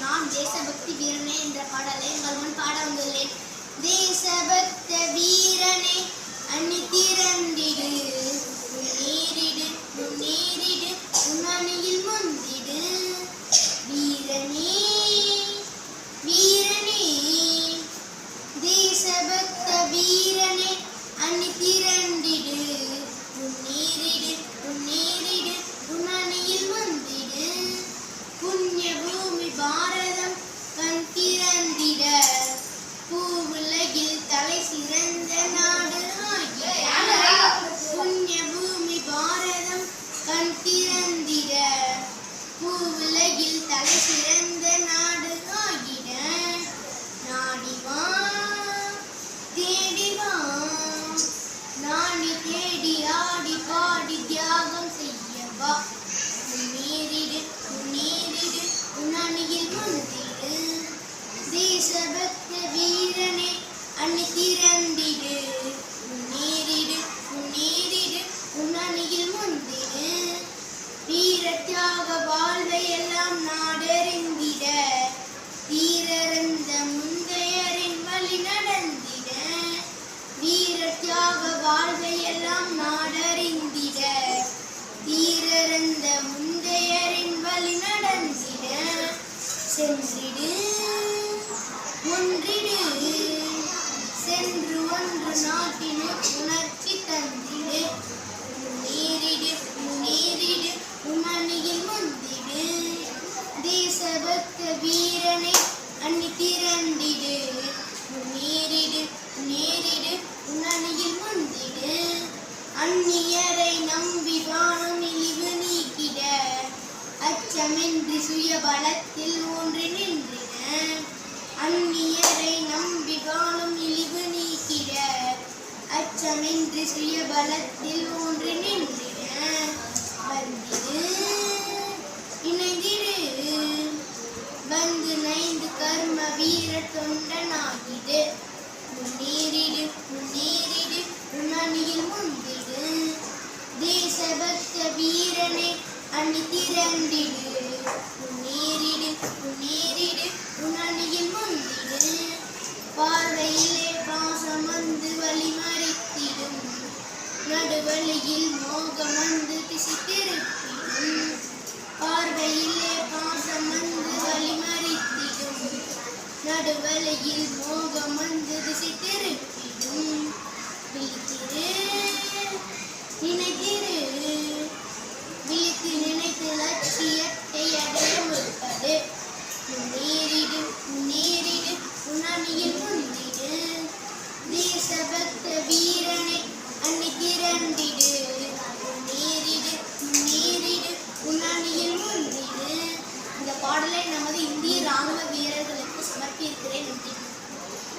நான் தேசபக்தி வீரனே என்ற பாடலை உங்கள் முன் பாட வந்துள்ளேன். தேசபக்த வீரனே அன்னி திரண்டிடு நேரிடு முன்னேறிடு முன்னணியில் முந்திடு வீரனே வீரனே தேசபக்த வீரனே அன்னி திரண்டிடு தேசபக்த வீரனே அன்னி திறந்திடு நீரிடு முன்னேறிடு உன்னணியில் முந்திடு. வீர தியாக வாழ்வை எல்லாம் நாடறிந்திட. தீரறந்த முந்தையரின் வழி நடந்திட. வீர தியாக வாழ்வை எல்லாம் நாடறிந்திட. தீரறந்த முந்தையரின் வழி நடந்திட. சென்றிடு. ஒன்றிடு சென்று ஒன்று நாட்டினு உணர்ச்சி தந்திடு. நேரிடு நேரிடு உமணியில் முந்திடு. தேசபக்த வீரனை அன்னி திரண்டிடு. நேரிடு நேரிடு உணனியில் முந்திடு. அந்நியரை நம்பி வாழும் இழிவு நீக்கிட. அச்சமின்றி சுய பலத்தில் ஒன்று நின்றின அந்நியரை நம்பி வாழும் இழிவு நீக்கிட அச்சமின்றி சுய பலத்தில் ஒன்று நின்றிட. வந்திடு இணைந்திடு வந்து நைந்து கர்ம வீர தொண்டனாகிடு. முன்னேறிடு முன்னேறிடு உன்னணியில் முந்திடு தேசபக்த வீரனை அணி திரண்டிடு முன்னே பாரு வழியில் மோகமந்து திசித்திருப்பியும் பார்வையிலே பாசமந்து வழிமறித்தியும் நடுவழியில் மோகமந்து திசித்திருப்பியும் நினைத்தே